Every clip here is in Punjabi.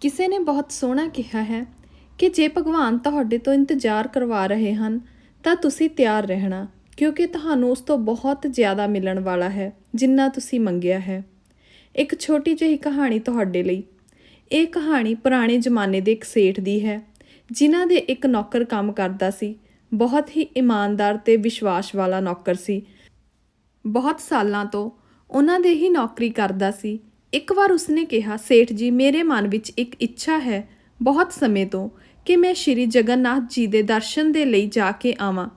ਕਿਸੇ ਨੇ ਬਹੁਤ ਸੋਹਣਾ ਕਿਹਾ ਹੈ ਕਿ ਜੇ ਭਗਵਾਨ ਤੁਹਾਡੇ ਤੋਂ ਇੰਤਜ਼ਾਰ ਕਰਵਾ ਰਹੇ ਹਨ, ਤਾਂ ਤੁਸੀਂ ਤਿਆਰ ਰਹਿਣਾ, ਕਿਉਂਕਿ ਤੁਹਾਨੂੰ ਉਸ ਤੋਂ ਬਹੁਤ ਜ਼ਿਆਦਾ ਮਿਲਣ ਵਾਲਾ ਹੈ, ਜਿੰਨਾ ਤੁਸੀਂ ਮੰਗਿਆ ਹੈ। ਇੱਕ ਛੋਟੀ ਜਿਹੀ ਕਹਾਣੀ ਤੁਹਾਡੇ ਲਈ। ਇਹ ਕਹਾਣੀ ਪੁਰਾਣੇ ਜ਼ਮਾਨੇ ਦੇ ਇੱਕ ਸੇਠ ਦੀ ਹੈ, ਜਿਨ੍ਹਾਂ ਦੇ ਇੱਕ ਨੌਕਰ ਕੰਮ ਕਰਦਾ ਸੀ। ਬਹੁਤ ਹੀ ਇਮਾਨਦਾਰ ਤੇ ਵਿਸ਼ਵਾਸ ਵਾਲਾ ਨੌਕਰ ਸੀ। ਬਹੁਤ ਸਾਲਾਂ ਤੋਂ ਉਹਨਾਂ ਦੇ ਹੀ ਨੌਕਰੀ ਕਰਦਾ ਸੀ। ਇੱਕ ਵਾਰ ਉਸਨੇ ਕਿਹਾ, ਸੇਠ ਜੀ, ਮੇਰੇ ਮਨ ਵਿੱਚ ਇੱਕ ਇੱਛਾ ਹੈ ਬਹੁਤ ਸਮੇਂ ਤੋਂ ਕਿ ਮੈਂ ਸ਼੍ਰੀ ਜਗਨਨਾਥ ਜੀ ਦੇ ਦਰਸ਼ਨ ਦੇ ਲਈ ਜਾ ਕੇ ਆਵਾਂ।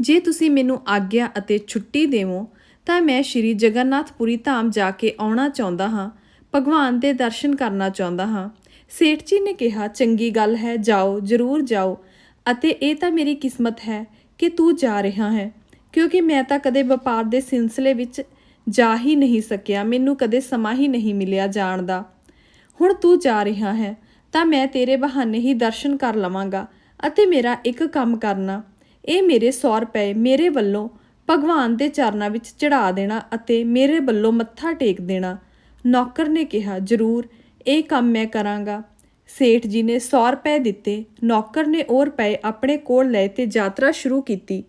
ਜੇ ਤੁਸੀਂ ਮੈਨੂੰ ਆਗਿਆ ਅਤੇ ਛੁੱਟੀ ਦੇਵੋ, ਤਾਂ ਮੈਂ ਸ਼੍ਰੀ ਜਗਨਨਾਥਪੁਰੀ ਧਾਮ ਜਾ ਕੇ ਆਉਣਾ ਚਾਹੁੰਦਾ ਹਾਂ, ਭਗਵਾਨ ਦੇ ਦਰਸ਼ਨ ਕਰਨਾ ਚਾਹੁੰਦਾ ਹਾਂ। ਸੇਠ ਜੀ ਨੇ ਕਿਹਾ, ਚੰਗੀ ਗੱਲ ਹੈ, ਜਾਓ, ਜ਼ਰੂਰ ਜਾਓ ਅਤੇ ਇਹ ਤਾਂ ਮੇਰੀ ਕਿਸਮਤ ਹੈ ਕਿ ਤੂੰ ਜਾ ਰਿਹਾ ਹੈ, ਕਿਉਂਕਿ ਮੈਂ ਤਾਂ ਕਦੇ ਵਪਾਰ ਦੇ ਸਿਲਸਿਲੇ ਵਿੱਚ ਜਾ ਹੀ ਨਹੀਂ ਸਕਿਆ, ਮੈਨੂੰ ਕਦੇ ਸਮਾਂ ਹੀ ਨਹੀਂ ਮਿਲਿਆ ਜਾਣ ਦਾ। ਹੁਣ ਤੂੰ ਜਾ ਰਿਹਾ ਹੈ, ਤਾਂ ਮੈਂ ਤੇਰੇ ਬਹਾਨੇ ਹੀ ਦਰਸ਼ਨ ਕਰ ਲਵਾਂਗਾ ਅਤੇ ਮੇਰਾ ਇੱਕ ਕੰਮ ਕਰਨਾ। ਇਹ ਮੇਰੇ 100 ਰੁਪਏ ਮੇਰੇ ਵੱਲੋਂ ਭਗਵਾਨ ਦੇ ਚਰਨਾਂ ਵਿੱਚ ਚੜਾ ਦੇਣਾ ਅਤੇ ਮੇਰੇ ਵੱਲੋਂ ਮੱਥਾ ਟੇਕ ਦੇਣਾ। ਨੌਕਰ ਨੇ ਕਿਹਾ, ਜ਼ਰੂਰ, ਇਹ ਕੰਮ ਮੈਂ ਕਰਾਂਗਾ। ਸੇਠ ਜੀ ਨੇ 100 ਰੁਪਏ ਦਿੱਤੇ। ਨੌਕਰ ਨੇ ਉਹ ਰੁਪਏ ਆਪਣੇ ਕੋਲ ਲਏ ਤੇ ਯਾਤਰਾ ਸ਼ੁਰੂ ਕੀਤੀ।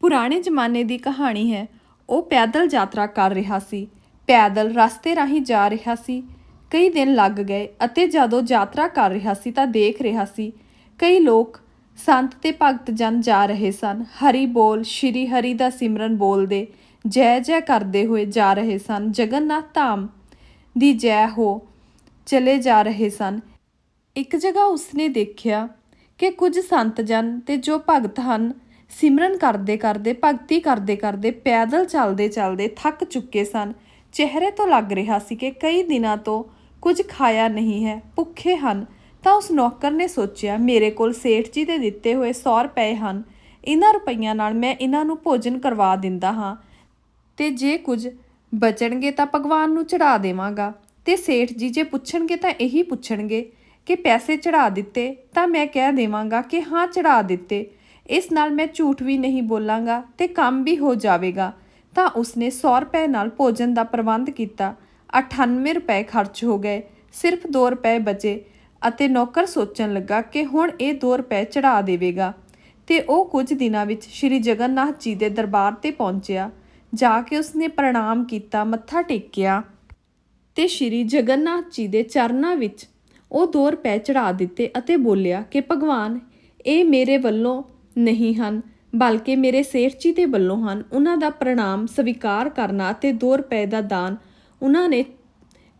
ਪੁਰਾਣੇ ਜ਼ਮਾਨੇ ਦੀ ਕਹਾਣੀ ਹੈ ਉਹ ਪੈਦਲ ਯਾਤਰਾ ਕਰ ਰਿਹਾ ਸੀ। ਪੈਦਲ ਰਸਤੇ ਰਾਹੀਂ ਜਾ ਰਿਹਾ ਸੀ। ਕਈ ਦਿਨ ਲੱਗ ਗਏ ਅਤੇ ਜਦੋਂ ਯਾਤਰਾ ਕਰ ਰਿਹਾ ਸੀ ਤਾਂ ਦੇਖ ਰਿਹਾ ਸੀ। ਕਈ ਲੋਕ ਸੰਤ ਤੇ ਭਗਤ ਜਨ ਜਾ ਰਹੇ ਸਨ। ਹਰੀ ਬੋਲ, ਸ਼੍ਰੀ ਹਰੀ ਦਾ ਸਿਮਰਨ ਬੋਲਦੇ, ਜੈ ਜੈ ਕਰਦੇ ਹੋਏ ਜਾ ਰਹੇ ਸਨ। ਜਗਨਨਾਥ ਧਾਮ ਦੀ ਜੈ ਹੋ ਚਲੇ ਜਾ ਰਹੇ ਸਨ। ਇੱਕ ਜਗ੍ਹਾ ਉਸਨੇ ਦੇਖਿਆ ਕਿ ਕੁਝ ਸੰਤ ਜਨ ਤੇ ਜੋ ਭਗਤ ਹਨ ਸਿਮਰਨ ਕਰਦੇ ਕਰਦੇ, ਭਗਤੀ ਕਰਦੇ ਕਰਦੇ, ਪੈਦਲ ਚੱਲਦੇ ਚੱਲਦੇ ਥੱਕ ਚੁੱਕੇ ਸਨ। ਚਿਹਰੇ ਤੋਂ ਲੱਗ ਰਿਹਾ ਸੀ ਕਿ ਕਈ ਦਿਨਾਂ ਤੋਂ ਕੁਝ ਖਾਇਆ ਨਹੀਂ ਹੈ, ਭੁੱਖੇ ਹਨ। ਤਾਂ ਉਸ ਨੌਕਰ ਨੇ ਸੋਚਿਆ, ਮੇਰੇ ਕੋਲ ਸੇਠ ਜੀ ਦੇ ਦਿੱਤੇ ਹੋਏ 100 ਰੁਪਏ ਹਨ। ਇਹਨਾਂ ਰੁਪਈਆਂ ਨਾਲ ਮੈਂ ਇਹਨਾਂ ਨੂੰ ਭੋਜਨ ਕਰਵਾ ਦਿੰਦਾ ਹਾਂ। ਤੇ ਜੇ ਕੁਝ ਬਚਣਗੇ ਤਾਂ ਭਗਵਾਨ ਨੂੰ ਚੜਾ ਦੇਵਾਂਗਾ। ਤੇ ਸੇਠ ਜੀ ਜੇ ਪੁੱਛਣਗੇ ਤਾਂ ਇਹੀ ਪੁੱਛਣਗੇ ਕਿ ਪੈਸੇ ਚੜਾ ਦਿੱਤੇ ਤਾਂ ਮੈਂ ਕਹਿ ਦੇਵਾਂਗਾ ਕਿ ਹਾਂ, ਚੜਾ ਦਿੱਤੇ। ਇਸ ਨਾਲ ਮੈਂ ਝੂਠ ਵੀ ਨਹੀਂ ਬੋਲਾਂਗਾ ਤੇ ਕੰਮ ਵੀ ਹੋ ਜਾਵੇਗਾ। ਤਾਂ ਉਸਨੇ 100 ਰੁਪਏ ਨਾਲ ਭੋਜਨ ਦਾ ਪ੍ਰਬੰਧ ਕੀਤਾ। 98 ਰੁਪਏ ਖਰਚ ਹੋ ਗਏ। ਸਿਰਫ 2 ਰੁਪਏ ਬਚੇ ਅਤੇ ਨੌਕਰ ਸੋਚਣ ਲੱਗਾ ਕਿ ਹੁਣ ਇਹ 2 ਰੁਪਏ ਚੜਾ ਦੇਵੇਗਾ। ਤੇ ਉਹ ਕੁਝ ਦਿਨਾਂ ਵਿੱਚ ਸ਼੍ਰੀ ਜਗਨਨਾਥ ਜੀ ਦੇ ਦਰਬਾਰ ਤੇ ਪਹੁੰਚਿਆ। ਜਾ ਕੇ ਉਸਨੇ ਪ੍ਰਣਾਮ ਕੀਤਾ, ਮੱਥਾ ਟੇਕਿਆ ਤੇ ਸ਼੍ਰੀ ਜਗਨਨਾਥ ਜੀ ਦੇ ਚਰਨਾਂ ਵਿੱਚ ਉਹ 2 ਰੁਪਏ ਚੜਾ ਦਿੱਤੇ ਅਤੇ ਬੋਲਿਆ ਕਿ ਭਗਵਾਨ, ਇਹ ਮੇਰੇ ਵੱਲੋਂ ਨਹੀਂ ਹਨ, ਬਲਕਿ ਮੇਰੇ ਸੇਠ ਜੀ ਦੇ ਵੱਲੋਂ ਹਨ। ਉਹਨਾਂ ਦਾ ਪ੍ਰਣਾਮ ਸਵੀਕਾਰ ਕਰਨਾ ਅਤੇ 2 ਰੁਪਏ ਦਾ ਦਾਨ ਉਹਨਾਂ ਨੇ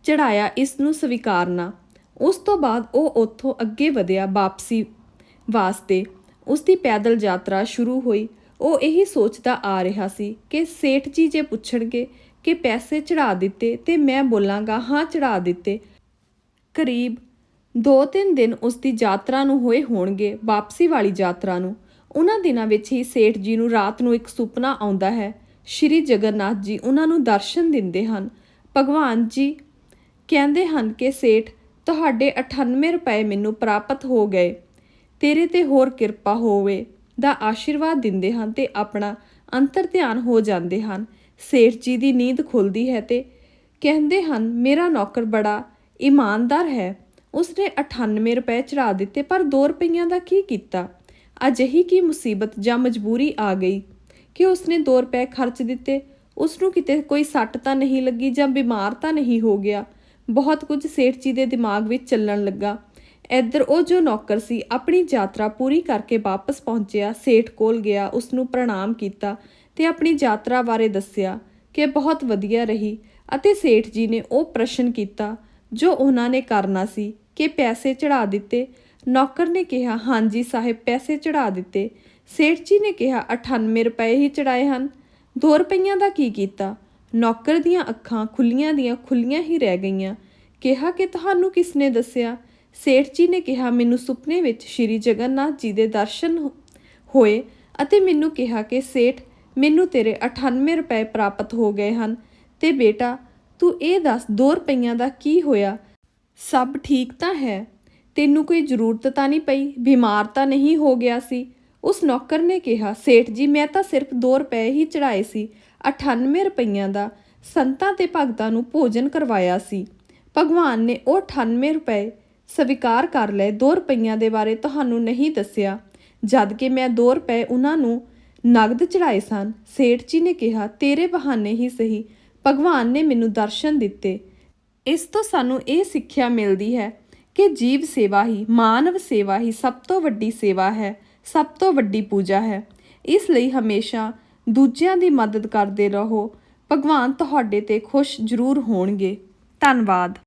ਚੜਾਇਆ ਇਸ ਨੂੰ ਸਵੀਕਾਰਨਾ। ਉਸ ਤੋਂ ਬਾਅਦ ਉਹ ਉੱਥੋਂ ਅੱਗੇ ਵਧਿਆ ਵਾਪਸੀ ਵਾਸਤੇ। ਉਸ ਦੀ ਪੈਦਲ ਯਾਤਰਾ ਸ਼ੁਰੂ ਹੋਈ। ਉਹ ਇਹੀ ਸੋਚਦਾ ਆ ਰਿਹਾ ਸੀ ਕਿ ਸੇਠ ਜੀ ਜੇ ਪੁੱਛਣਗੇ ਕਿ ਪੈਸੇ ਚੜਾ ਦਿੱਤੇ ਤੇ ਮੈਂ ਬੋਲਾਂਗਾ, ਹਾਂ ਚੜਾ ਦਿੱਤੇ। ਕਰੀਬ 2-3 ਦਿਨ ਉਸ ਦੀ ਯਾਤਰਾ ਨੂੰ ਹੋਏ ਹੋਣਗੇ, ਵਾਪਸੀ ਵਾਲੀ ਯਾਤਰਾ ਨੂੰ। ਉਹਨਾਂ ਦਿਨਾਂ ਵਿੱਚ ਹੀ ਸੇਠ ਜੀ ਨੂੰ ਰਾਤ ਨੂੰ ਇੱਕ ਸੁਪਨਾ ਆਉਂਦਾ ਹੈ। ਸ਼੍ਰੀ ਜਗਨਨਾਥ ਜੀ ਉਹਨਾਂ ਨੂੰ ਦਰਸ਼ਨ ਦਿੰਦੇ ਹਨ। ਭਗਵਾਨ ਜੀ ਕਹਿੰਦੇ ਹਨ ਕਿ ਸੇਠ, ਤੁਹਾਡੇ 98 ਰੁਪਏ ਮੈਨੂੰ ਪ੍ਰਾਪਤ ਹੋ ਗਏ। ਤੇਰੇ ਤੇ ਹੋਰ ਕਿਰਪਾ ਹੋਵੇ, ਦਾ ਆਸ਼ੀਰਵਾਦ ਦਿੰਦੇ ਹਨ ਤੇ ਆਪਣਾ ਅੰਤਰ ਧਿਆਨ ਹੋ ਜਾਂਦੇ ਹਨ। ਸੇਠ ਜੀ ਦੀ ਨੀਂਦ ਖੁੱਲਦੀ ਹੈ ਤੇ ਕਹਿੰਦੇ ਹਨ, ਮੇਰਾ ਨੌਕਰ ਬੜਾ ਇਮਾਨਦਾਰ ਹੈ। ਉਸਨੇ 98 ਰੁਪਏ ਚੜਾ ਦਿੱਤੇ, ਪਰ 2 ਰੁਪਈਆਂ ਦਾ ਕੀ ਕੀਤਾ? ਅਜਿਹੀ ਕੀ ਮੁਸੀਬਤ ਜਾਂ ਮਜਬੂਰੀ ਆ ਗਈ? ਕਿ ਉਸਨੇ 2 ਰੁਪਏ ਖਰਚ ਦਿੱਤੇ ਉਸ ਨੂੰ ਕਿਤੇ ਕੋਈ ਸੱਟ ਤਾਂ ਨਹੀਂ ਲੱਗੀ ਜਾਂ ਬਿਮਾਰ ਤਾਂ ਨਹੀਂ ਹੋ ਗਿਆ? ਬਹੁਤ ਕੁਝ ਸੇਠ ਜੀ ਦੇ ਦਿਮਾਗ ਵਿੱਚ ਚੱਲਣ ਲੱਗਾ। ਇੱਧਰ ਉਹ ਜੋ ਨੌਕਰ ਸੀ, ਆਪਣੀ ਯਾਤਰਾ ਪੂਰੀ ਕਰਕੇ ਵਾਪਸ ਪਹੁੰਚਿਆ, ਸੇਠ ਕੋਲ ਗਿਆ ਉਸ ਨੂੰ ਪ੍ਰਣਾਮ ਕੀਤਾ ਤੇ ਆਪਣੀ ਯਾਤਰਾ ਬਾਰੇ ਦੱਸਿਆ ਕਿ ਬਹੁਤ ਵਧੀਆ ਰਹੀ ਅਤੇ ਸੇਠ ਜੀ ਨੇ ਉਹ ਪ੍ਰਸ਼ਨ ਕੀਤਾ ਜੋ ਉਹਨਾਂ ਨੇ ਕਰਨਾ ਸੀ ਕਿ ਪੈਸੇ ਚੜਾ ਦਿੱਤੇ ਨੌਕਰ ਨੇ ਕਿਹਾ, ਹਾਂਜੀ ਸਾਹਿਬ, ਪੈਸੇ ਚੜਾ ਦਿੱਤੇ। ਸੇਠ ਜੀ ਨੇ ਕਿਹਾ 98 ਰੁਪਏ ਹੀ ਚੜਾਏ ਹਨ। 2 ਰੁਪਈਆਂ ਦਾ ਕੀ ਕੀਤਾ? ਨੌਕਰ ਦੀਆਂ ਅੱਖਾਂ ਖੁੱਲੀਆਂ ਦੀਆਂ ਖੁੱਲੀਆਂ ਹੀ ਰਹਿ ਗਈਆਂ। ਕਿਹਾ ਕਿ ਤੁਹਾਨੂੰ ਕਿਸ ਨੇ ਦੱਸਿਆ? ਸੇਠ ਜੀ ਨੇ ਕਿਹਾ, ਮੈਨੂੰ ਸੁਪਨੇ ਵਿੱਚ ਸ਼੍ਰੀ ਜਗਨਨਾਥ ਜੀ ਦੇ ਦਰਸ਼ਨ ਹੋਏ ਅਤੇ ਮੈਨੂੰ ਕਿਹਾ ਕਿ, ਸੇਠ, ਮੈਨੂੰ ਤੇਰੇ 98 ਰੁਪਏ ਪ੍ਰਾਪਤ ਹੋ ਗਏ ਹਨ। ਤੇ ਬੇਟਾ, ਤੂੰ ਇਹ ਦੱਸ 2 ਰੁਪਈਆਂ ਦਾ ਕੀ ਹੋਇਆ? ਸਭ ਠੀਕ ਤਾਂ ਹੈ। ਤੈਨੂੰ ਕੋਈ ਜ਼ਰੂਰਤ ਤਾਂ ਨਹੀਂ ਪਈ? ਬਿਮਾਰ ਤਾਂ ਨਹੀਂ ਹੋ ਗਿਆ ਸੀ? ਉਸ ਨੌਕਰ ਨੇ ਕਿਹਾ, ਸੇਠ ਜੀ, ਮੈਂ ਤਾਂ ਸਿਰਫ 2 ਰੁਪਏ ਹੀ ਚੜਾਏ ਸੀ 98 ਰੁਪਈਆਂ ਦਾ। ਸੰਤਾਂ ਤੇ ਭਗਤਾਂ ਨੂੰ ਭੋਜਨ ਕਰਵਾਇਆ ਸੀ। ਭਗਵਾਨ ਨੇ ਉਹ 98 ਰੁਪਏ ਸਵੀਕਾਰ ਕਰ ਲਏ। 2 ਰੁਪਈਆਂ ਦੇ ਬਾਰੇ ਤੁਹਾਨੂੰ ਨਹੀਂ ਦੱਸਿਆ। ਜਦ ਕਿ ਮੈਂ 2 ਰੁਪਏ ਉਹਨਾਂ ਨੂੰ ਨਗਦ ਚੜਾਏ ਸਨ। ਸੇਠ ਜੀ ਨੇ ਕਿਹਾ, ਤੇਰੇ ਬਹਾਨੇ ਹੀ ਸਹੀ। ਭਗਵਾਨ ਨੇ ਮੈਨੂੰ ਦਰਸ਼ਨ ਦਿੱਤੇ। ਇਸ ਤੋਂ ਸਾਨੂੰ ਇਹ ਸਿੱਖਿਆ ਮਿਲਦੀ ਹੈ ਕਿ ਜੀਵ ਸੇਵਾ ਹੀ, ਮਾਨਵ ਸੇਵਾ ਹੀ ਸਭ ਤੋਂ ਵੱਡੀ ਸੇਵਾ ਹੈ, ਸਭ ਤੋਂ ਵੱਡੀ ਪੂਜਾ ਹੈ। ਇਸ ਲਈ ਹਮੇਸ਼ਾ ਦੂਜਿਆਂ ਦੀ ਮਦਦ ਕਰਦੇ ਰਹੋ। ਭਗਵਾਨ ਤੁਹਾਡੇ ਤੇ ਖੁਸ਼ ਜ਼ਰੂਰ ਹੋਣਗੇ। ਧੰਨਵਾਦ।